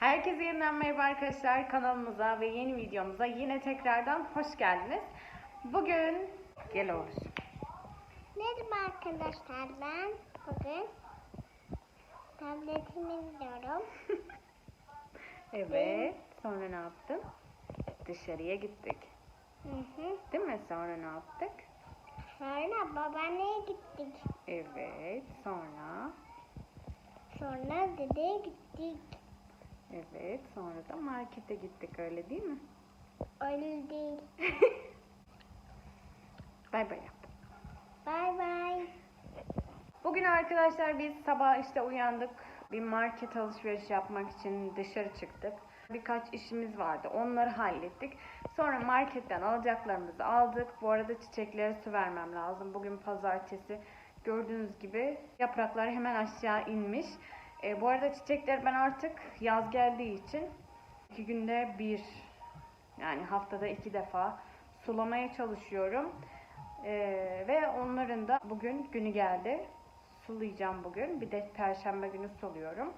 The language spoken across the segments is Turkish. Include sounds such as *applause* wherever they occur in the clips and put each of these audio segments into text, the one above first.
Herkese yeniden merhaba arkadaşlar kanalımıza ve yeni videomuza yine tekrardan hoş geldiniz. Bugün gel Oğuz. Merhaba arkadaşlar ben bugün tabletimi izliyorum. *laughs* Evet. Sonra ne yaptın? Dışarıya gittik. Hı hı. Değil mi? Sonra ne yaptık? Sonra babaanneye gittik. Evet. Sonra Sonra dedeye gittik. Evet. Sonra da markete gittik öyle değil mi? Öyle değil. *laughs* Bay bay yap. Bay bay. Bugün arkadaşlar biz sabah işte uyandık. Bir market alışveriş yapmak için dışarı çıktık. Birkaç işimiz vardı. Onları hallettik. Sonra marketten alacaklarımızı aldık. Bu arada çiçeklere su vermem lazım. Bugün pazartesi. Gördüğünüz gibi yapraklar hemen aşağı inmiş. E, bu arada çiçekler ben artık yaz geldiği için iki günde bir yani haftada iki defa sulamaya çalışıyorum. Ee, ve onların da bugün günü geldi. Sulayacağım bugün. Bir de perşembe günü suluyorum.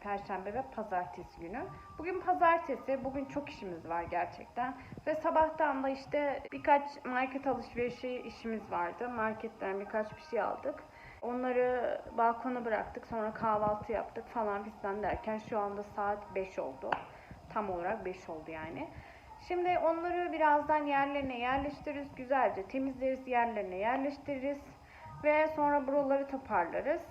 Perşembe ve pazartesi günü. Bugün pazartesi. Bugün çok işimiz var gerçekten. Ve sabahtan da işte birkaç market alışverişi işimiz vardı. Marketten birkaç bir şey aldık. Onları balkona bıraktık. Sonra kahvaltı yaptık falan fistan derken şu anda saat 5 oldu. Tam olarak 5 oldu yani. Şimdi onları birazdan yerlerine yerleştiririz. Güzelce temizleriz, yerlerine yerleştiririz. Ve sonra buraları toparlarız.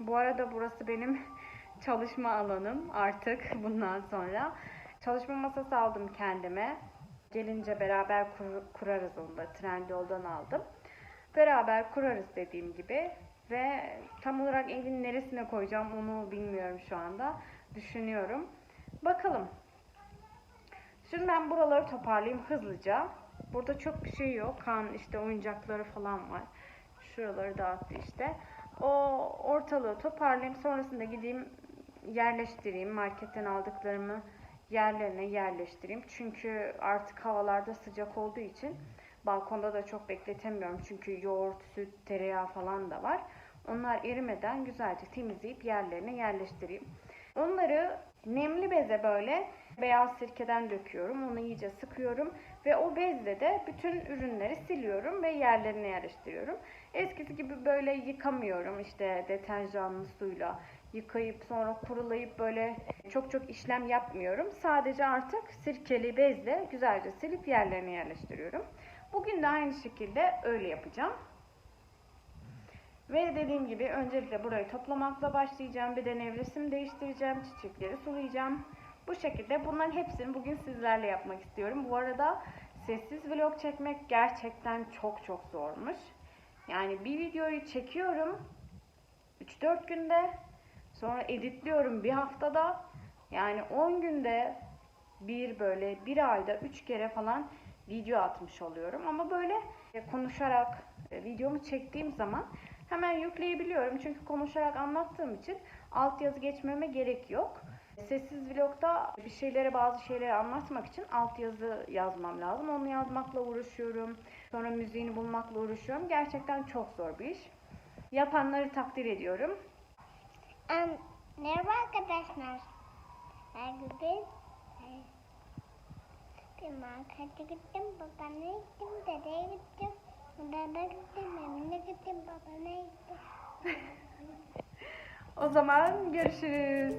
Bu arada burası benim *laughs* çalışma alanım artık *laughs* bundan sonra. Çalışma masası aldım kendime. Gelince beraber kur- kurarız onu da. Trendyol'dan aldım. Beraber kurarız dediğim gibi. Ve tam olarak evin neresine koyacağım onu bilmiyorum şu anda. Düşünüyorum. Bakalım. Şimdi ben buraları toparlayayım hızlıca. Burada çok bir şey yok. Kan işte oyuncakları falan var. Şuraları dağıttı işte. O ortalığı toparlayayım. Sonrasında gideyim yerleştireyim. Marketten aldıklarımı yerlerine yerleştireyim. Çünkü artık havalarda sıcak olduğu için balkonda da çok bekletemiyorum. Çünkü yoğurt, süt, tereyağı falan da var. Onlar erimeden güzelce temizleyip yerlerine yerleştireyim. Onları nemli beze böyle beyaz sirkeden döküyorum. Onu iyice sıkıyorum ve o bezle de bütün ürünleri siliyorum ve yerlerine yerleştiriyorum. Eskisi gibi böyle yıkamıyorum işte deterjanlı suyla yıkayıp sonra kurulayıp böyle çok çok işlem yapmıyorum. Sadece artık sirkeli bezle güzelce silip yerlerine yerleştiriyorum. Bugün de aynı şekilde öyle yapacağım. Ve dediğim gibi öncelikle burayı toplamakla başlayacağım. Bir de nevresim değiştireceğim. Çiçekleri sulayacağım. Bu şekilde bunların hepsini bugün sizlerle yapmak istiyorum. Bu arada sessiz vlog çekmek gerçekten çok çok zormuş. Yani bir videoyu çekiyorum 3-4 günde. Sonra editliyorum bir haftada. Yani 10 günde bir böyle bir ayda 3 kere falan video atmış oluyorum. Ama böyle konuşarak e, videomu çektiğim zaman hemen yükleyebiliyorum. Çünkü konuşarak anlattığım için altyazı geçmeme gerek yok. Sessiz vlogda bir şeylere bazı şeyleri anlatmak için altyazı yazmam lazım. Onu yazmakla uğraşıyorum. Sonra müziğini bulmakla uğraşıyorum. Gerçekten çok zor bir iş. Yapanları takdir ediyorum. Em, merhaba arkadaşlar. Ben bugün e, bir markete gittim, babaanneye gittim, dedeye gittim, O zaman görüşürüz.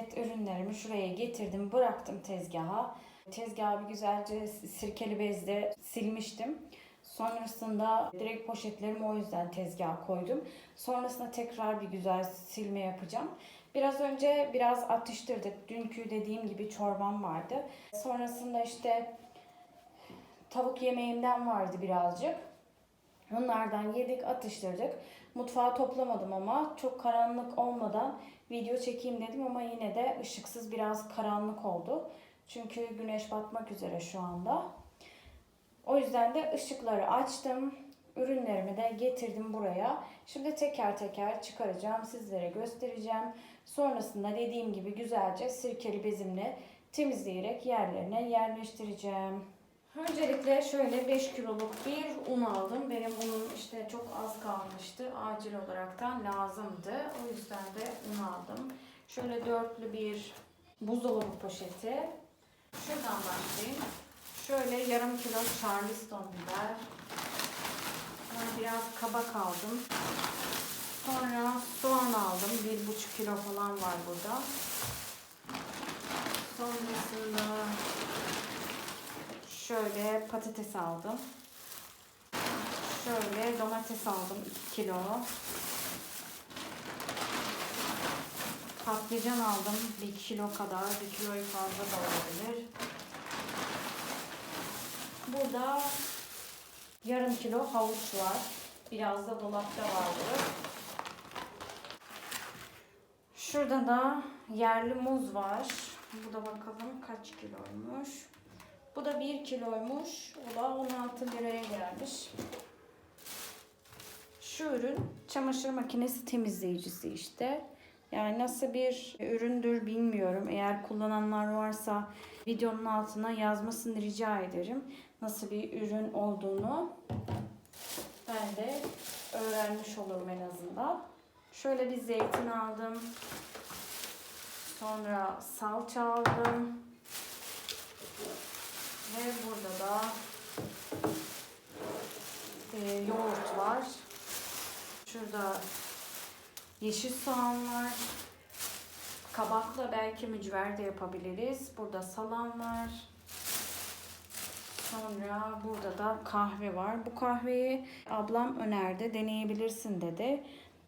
Market ürünlerimi şuraya getirdim, bıraktım tezgaha. Tezgahı bir güzelce sirkeli bezle silmiştim. Sonrasında direkt poşetlerimi o yüzden tezgaha koydum. Sonrasında tekrar bir güzel silme yapacağım. Biraz önce biraz atıştırdık. Dünkü dediğim gibi çorbam vardı. Sonrasında işte tavuk yemeğimden vardı birazcık. Onlardan yedik, atıştırdık. Mutfağı toplamadım ama çok karanlık olmadan video çekeyim dedim ama yine de ışıksız biraz karanlık oldu. Çünkü güneş batmak üzere şu anda. O yüzden de ışıkları açtım. Ürünlerimi de getirdim buraya. Şimdi teker teker çıkaracağım, sizlere göstereceğim. Sonrasında dediğim gibi güzelce sirkeli bezimle temizleyerek yerlerine yerleştireceğim. Öncelikle şöyle 5 kiloluk bir un aldım. Benim unum işte çok az kalmıştı. Acil olaraktan lazımdı. O yüzden de un aldım. Şöyle dörtlü bir buzdolabı poşeti. Şuradan başlayayım. Şöyle yarım kilo charleston biber. Sonra biraz kabak aldım. Sonra soğan aldım. Bir buçuk kilo falan var burada. Sonrasında şöyle patates aldım. Şöyle domates aldım 2 kilo. Patlıcan aldım 1 kilo kadar. 1 kiloyu fazla da olabilir. Burada yarım kilo havuç var. Biraz da dolapta vardı. Şurada da yerli muz var. Bu da bakalım kaç kiloymuş. Bu da 1 kiloymuş. O da 16 liraya gelmiş. Şu ürün çamaşır makinesi temizleyicisi işte. Yani nasıl bir üründür bilmiyorum. Eğer kullananlar varsa videonun altına yazmasını rica ederim. Nasıl bir ürün olduğunu ben de öğrenmiş olurum en azından. Şöyle bir zeytin aldım. Sonra salça aldım. Ve burada da e, yoğurt var. Şurada yeşil soğan var. Kabakla belki mücver de yapabiliriz. Burada salam var. Sonra burada da kahve var. Bu kahveyi ablam önerdi. Deneyebilirsin dedi.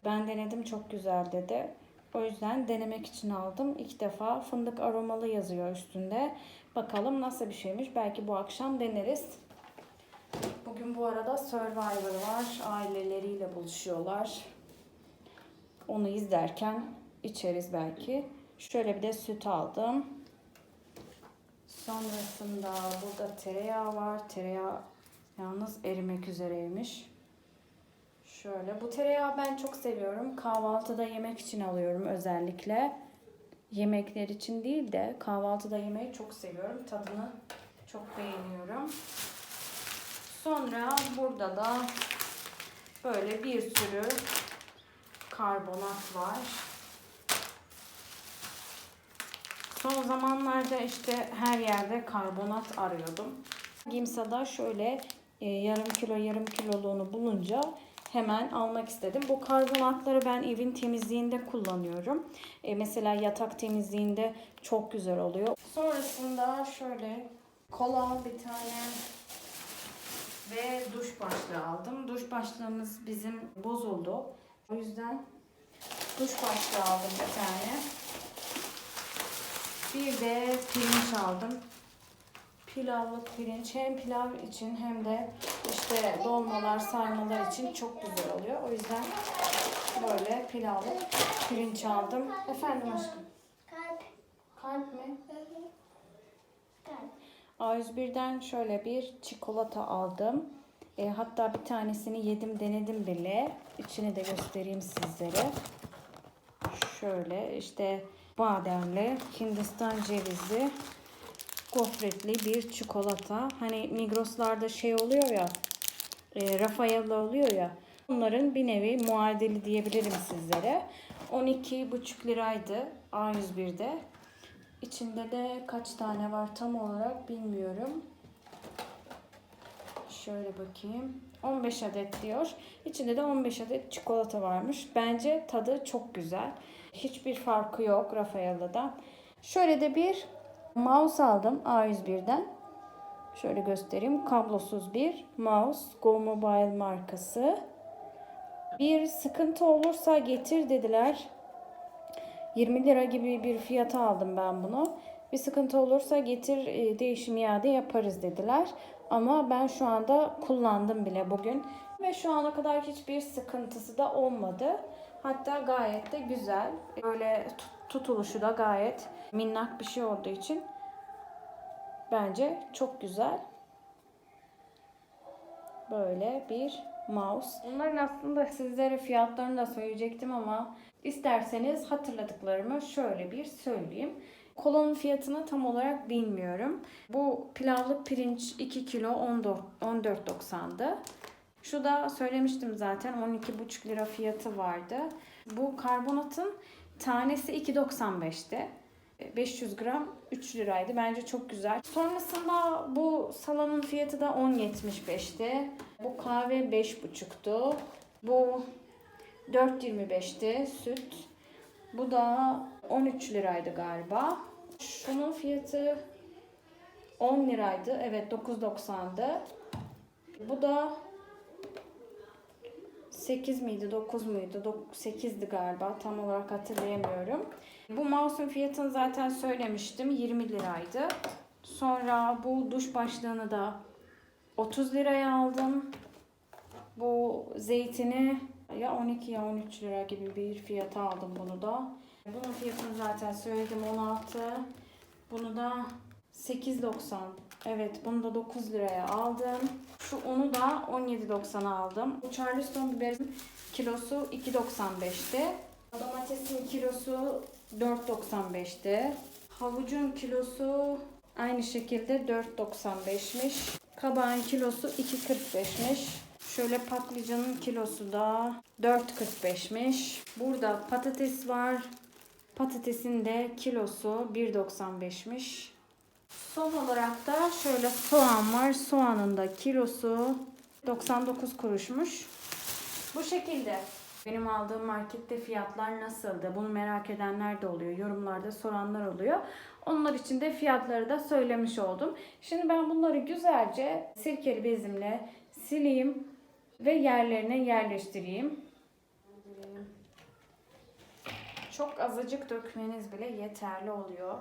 Ben denedim çok güzel dedi. O yüzden denemek için aldım. İlk defa fındık aromalı yazıyor üstünde. Bakalım nasıl bir şeymiş. Belki bu akşam deneriz. Bugün bu arada Survivor var. Aileleriyle buluşuyorlar. Onu izlerken içeriz belki. Şöyle bir de süt aldım. Sonrasında burada tereyağı var. Tereyağı yalnız erimek üzereymiş. Şöyle bu tereyağı ben çok seviyorum. Kahvaltıda yemek için alıyorum özellikle. Yemekler için değil de kahvaltıda yemeyi çok seviyorum. Tadını çok beğeniyorum. Sonra burada da böyle bir sürü karbonat var. Son zamanlarda işte her yerde karbonat arıyordum. Gimsa'da şöyle e, yarım kilo yarım kiloluğunu bulunca hemen almak istedim. Bu karbonatları ben evin temizliğinde kullanıyorum. E, mesela yatak temizliğinde çok güzel oluyor. Sonrasında şöyle kola bir tane ve duş başlığı aldım. Duş başlığımız bizim bozuldu. O yüzden duş başlığı aldım bir tane. Bir de pirinç aldım. Pilavlık pirinç hem pilav için hem de işte dolmalar, sarmalar için çok güzel oluyor. O yüzden böyle pilavlık pirinç aldım. Efendim aşkım. Kalp. Kalp mi? Hı hı. Kalp. A101'den şöyle bir çikolata aldım. E, hatta bir tanesini yedim denedim bile. İçini de göstereyim sizlere. Şöyle işte bademli, hindistan cevizi, gofretli bir çikolata. Hani Migros'larda şey oluyor ya, e, Rafaela oluyor ya. Bunların bir nevi muadili diyebilirim sizlere. 12,5 liraydı A101'de. İçinde de kaç tane var tam olarak bilmiyorum. Şöyle bakayım. 15 adet diyor. İçinde de 15 adet çikolata varmış. Bence tadı çok güzel. Hiçbir farkı yok Rafaela'dan. Şöyle de bir mouse aldım A101'den. Şöyle göstereyim. Kablosuz bir mouse. Go Mobile markası. Bir sıkıntı olursa getir dediler. 20 lira gibi bir fiyata aldım ben bunu. Bir sıkıntı olursa getir e, değişim iade yaparız dediler. Ama ben şu anda kullandım bile bugün. Ve şu ana kadar hiçbir sıkıntısı da olmadı. Hatta gayet de güzel. Böyle tut- tutuluşu da gayet minnak bir şey olduğu için bence çok güzel. Böyle bir mouse. Bunların aslında sizlere fiyatlarını da söyleyecektim ama isterseniz hatırladıklarımı şöyle bir söyleyeyim. Kolanın fiyatını tam olarak bilmiyorum. Bu pilavlık pirinç 2 kilo 14 14.90'dı. Şu da söylemiştim zaten 12,5 lira fiyatı vardı. Bu karbonatın tanesi 2.95'ti. 500 gram 3 liraydı. Bence çok güzel. Sonrasında bu salamın fiyatı da 10.75'ti. Bu kahve 5.5'tu. Bu 4.25'ti süt. Bu da 13 liraydı galiba. Şunun fiyatı 10 liraydı. Evet 9.90'dı. Bu da 8 miydi 9 muydu 8'di galiba tam olarak hatırlayamıyorum. Bu mouse'un fiyatını zaten söylemiştim 20 liraydı. Sonra bu duş başlığını da 30 liraya aldım. Bu zeytini ya 12 ya 13 lira gibi bir fiyata aldım bunu da. Bunun fiyatını zaten söyledim 16. Bunu da 8.90. Evet bunu da 9 liraya aldım. Şu unu da 17.90'a aldım. Bu Charleston biberin kilosu 2.95'ti. Domatesin kilosu 4.95'ti. Havucun kilosu aynı şekilde 4.95'miş. Kabağın kilosu 2.45'miş. Şöyle patlıcanın kilosu da 4.45'miş. Burada patates var. Patatesin de kilosu 1.95'miş. Son olarak da şöyle soğan var. Soğanın da kilosu 99 kuruşmuş. Bu şekilde. Benim aldığım markette fiyatlar nasıldı? Bunu merak edenler de oluyor. Yorumlarda soranlar oluyor. Onlar için de fiyatları da söylemiş oldum. Şimdi ben bunları güzelce sirkeli bezimle sileyim ve yerlerine yerleştireyim. Çok azıcık dökmeniz bile yeterli oluyor.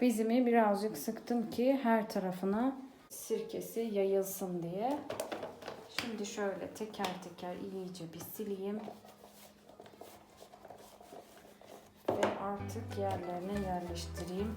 Bezimi birazcık sıktım ki her tarafına sirkesi yayılsın diye. Şimdi şöyle teker teker iyice bir sileyim. Ve artık yerlerine yerleştireyim.